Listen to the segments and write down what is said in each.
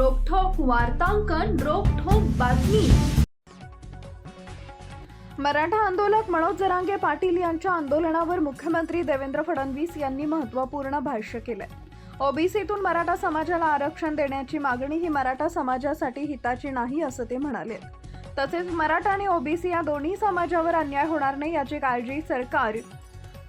वार्तांकन रोखोक बातमी. मराठा आंदोलक मनोज जरांगे पाटील यांच्या आंदोलनावर मुख्यमंत्री देवेंद्र फडणवीस यांनी महत्त्वपूर्ण भाष्य केलंय. ओबीसीतून मराठा समाजाला आरक्षण देण्याची मागणी ही मराठा समाजासाठी हिताची नाही असं ते म्हणाले. तसेच मराठा आणि ओबीसी या दोन्ही समाजावर अन्याय होणार नाही याची काळजी सरकार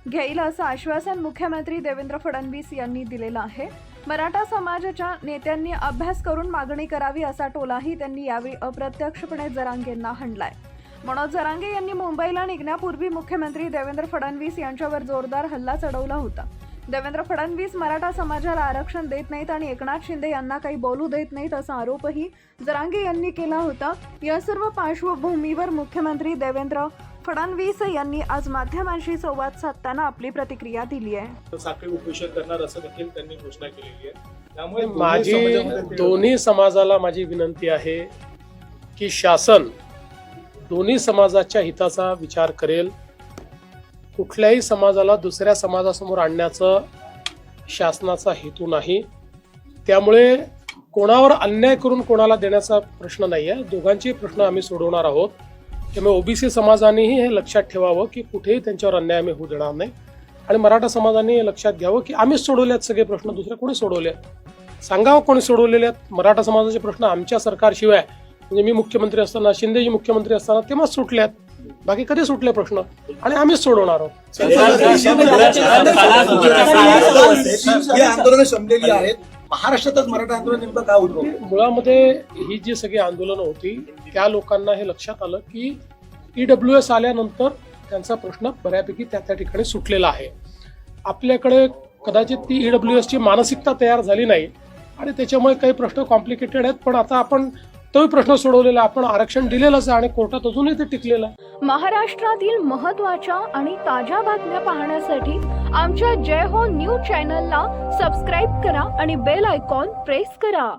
घेईल असं आश्वासन मुख्यमंत्री देवेंद्र फडणवीस यांनी दिलेलं आहे. मराठा समाजाच्या नेत्यांनी अभ्यास करून मागणी करावी असा टोलाही त्यांनी यावेळी अप्रत्यक्षपणे जरांगेंना हाणलाय. मनोज जरांगे यांनी मुंबईला निघण्यापूर्वी मुख्यमंत्री देवेंद्र फडणवीस यांच्यावर जोरदार हल्ला चढवला होता. देवेंद्र फडणवीस मराठा समाजाला आरक्षण देत नाहीत आणि एकनाथ शिंदे यांना काही बोलू देत नाहीत असा आरोपही जरांगे यांनी केला होता. या सर्व पार्श्वभूमीवर मुख्यमंत्री देवेंद्र फडणवीस यांनी आज माध्यमांशी संवाद साधताना आपली प्रतिक्रिया दिली आहे. साखळी उपोषण करणार असं देखील त्यांनी घोषणा केलेली आहे. त्यामुळे माझी दोन्ही समाजाला माझी विनंती आहे की शासन दोन्ही समाजाच्या हिताचा विचार करेल. कुठल्याही समाजाला दुसऱ्या समाजासमोर आणण्याचं शासनाचा हेतू नाही. त्यामुळे कोणावर अन्याय करून कोणाला देण्याचा प्रश्न नाही आहे दोघांचे प्रश्न आम्ही सोडवणार आहोत. त्यामुळे ओबीसी समाजानेही हे लक्षात ठेवावं की कुठेही त्यांच्यावर अन्याय आम्ही होऊ देणार नाही आणि मराठा समाजाने हे लक्षात घ्यावं की आम्हीच सोडवले आहेत सगळे प्रश्न दुसरे कोणी सोडवले आहेत सांगावं कोणी सोडवलेले आहेत मराठा समाजाचे प्रश्न आमच्या सरकारशिवाय म्हणजे मी मुख्यमंत्री असताना शिंदेजी मुख्यमंत्री असताना तेव्हाच सुटले आहेत बाकी कधी सुटले प्रश्न आणि आम्हीच सोडवणार आहोत ही आंदोलनं शमलेली आहेत महाराष्ट्रातच मराठा आंदोलन नेमकं का उद्भवलं मुळामध्ये ही जी सगळी आंदोलनं होती त्या लोकांना हे लक्षात आलं की ईडब्ल्यू एस आल्यानंतर त्यांचा प्रश्न बऱ्यापैकी त्या त्या ठिकाणी सुटलेला आहे. आपल्याकडे कदाचित ती ईडब्ल्यू एसची मानसिकता तयार झाली नाही आणि त्याच्यामुळे काही प्रश्न कॉम्प्लिकेटेड आहेत पण आता आपण तोही प्रश्न सोडवलेला आपण आरक्षण दिलेलंच आहे आणि कोर्टात अजूनही ते टिकलेलं आहे. महाराष्ट्रातील महत्त्वाच्या आणि ताज्या बातम्या पाहण्यासाठी आमच्या जय हो न्यूज चॅनलला सबस्क्राईब करा आणि बेल आयकॉन प्रेस करा.